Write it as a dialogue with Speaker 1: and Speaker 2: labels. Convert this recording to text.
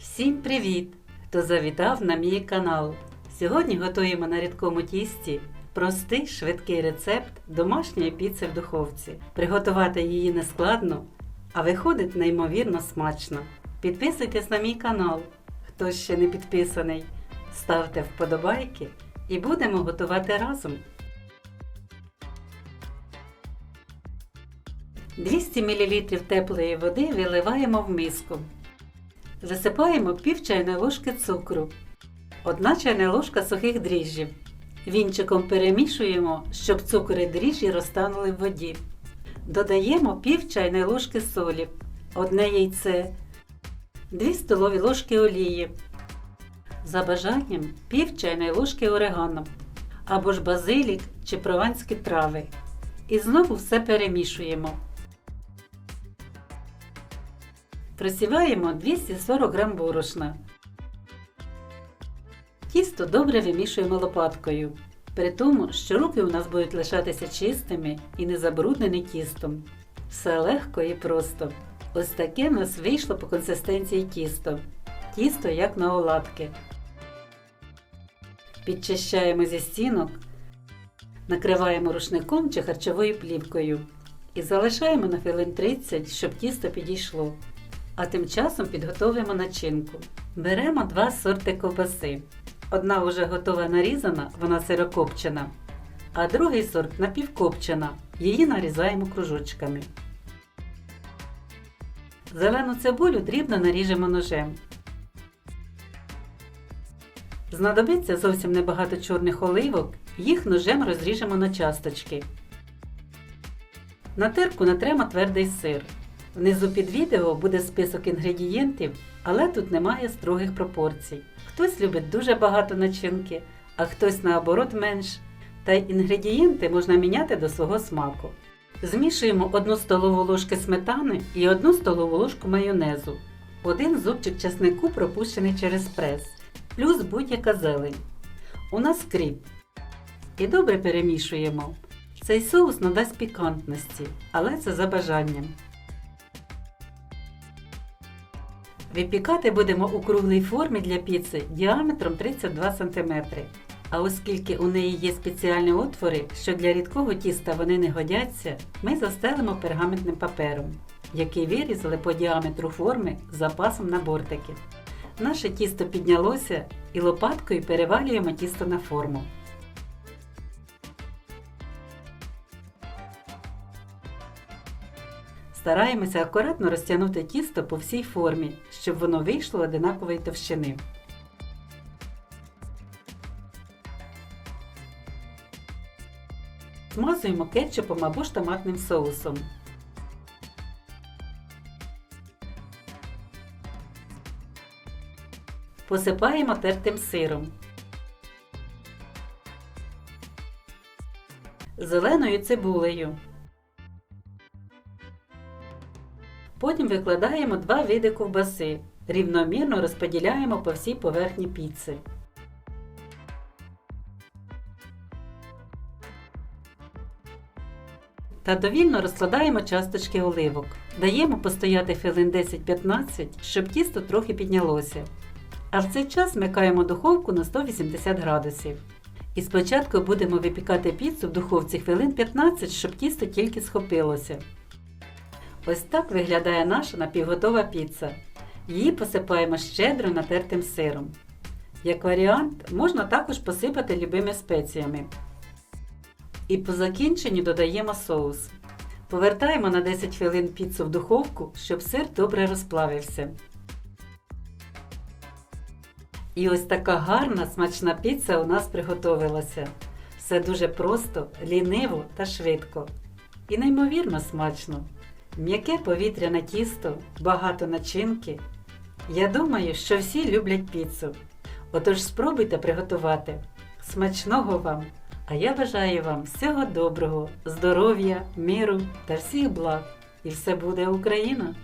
Speaker 1: Всім привіт! Хто завітав на мій канал. Сьогодні готуємо на рідкому тісті простий швидкий рецепт домашньої піци в духовці. Приготувати її не складно, а виходить неймовірно смачно. Підписуйтесь на мій канал, хто ще не підписаний. Ставте вподобайки і будемо готувати разом. 200 мл теплої води виливаємо в миску. Засипаємо пів чайної ложки цукру, 1 чайна ложка сухих дріжджів. Вінчиком перемішуємо, щоб цукор і дріжджі розтанули в воді. Додаємо пів чайної ложки солі, одне яйце, 2 столові ложки олії. За бажанням пів чайної ложки орегано або ж базилік чи прованські трави. І знову все перемішуємо. Просіваємо 240 г борошна. Тісто добре вимішуємо лопаткою, при тому, що руки у нас будуть лишатися чистими і не забруднені тістом. Все легко і просто. Ось таке в нас вийшло по консистенції тісто. Тісто як на оладки. Підчищаємо зі стінок, накриваємо рушником чи харчовою плівкою і залишаємо на хвилин 30, щоб тісто підійшло. А тим часом підготовимо начинку. Беремо два сорти ковбаси. Одна вже готова нарізана, вона сирокопчена, а другий сорт напівкопчена. Її нарізаємо кружочками. Зелену цибулю дрібно наріжемо ножем. Знадобиться зовсім небагато чорних оливок, їх ножем розріжемо на часточки. На терку натремо твердий сир. Внизу під відео буде список інгредієнтів, але тут немає строгих пропорцій. Хтось любить дуже багато начинки, а хтось наоборот менш. Та й інгредієнти можна міняти до свого смаку. Змішуємо 1 столову ложку сметани і 1 столову ложку майонезу, один зубчик часнику пропущений через прес, плюс будь-яка зелень. У нас кріп. І добре перемішуємо. Цей соус надасть пікантності, але це за бажанням. Випікати будемо у круглій формі для піци діаметром 32 см. А оскільки у неї є спеціальні отвори, що для рідкого тіста вони не годяться, ми застелимо пергаментним папером, який вирізали по діаметру форми з запасом на бортики. Наше тісто піднялося і лопаткою перевалюємо тісто на форму. Стараємося акуратно розтягнути тісто по всій формі, щоб воно вийшло одинакової товщини. Змазуємо кетчупом або ж томатним соусом. Посипаємо тертим сиром. Зеленою цибулею. Потім викладаємо два види ковбаси. Рівномірно розподіляємо по всій поверхні піци. Та довільно розкладаємо часточки оливок. Даємо постояти хвилин 10-15, щоб тісто трохи піднялося. А в цей час вмикаємо духовку на 180 градусів. І спочатку будемо випікати піцу в духовці хвилин 15, щоб тісто тільки схопилося. Ось так виглядає наша напівготова піца. Її посипаємо щедро натертим сиром. Як варіант, можна також посипати любими спеціями. І по закінченню додаємо соус. Повертаємо на 10 хвилин піцу в духовку, щоб сир добре розплавився. І ось така гарна смачна піца у нас приготовилася. Все дуже просто, ліниво та швидко. І неймовірно смачно. М'яке повітряне тісто, багато начинки. Я думаю, що всі люблять піцу. Отож спробуйте приготувати. Смачного вам! А я бажаю вам всього доброго, здоров'я, миру та всіх благ. І все буде Україна!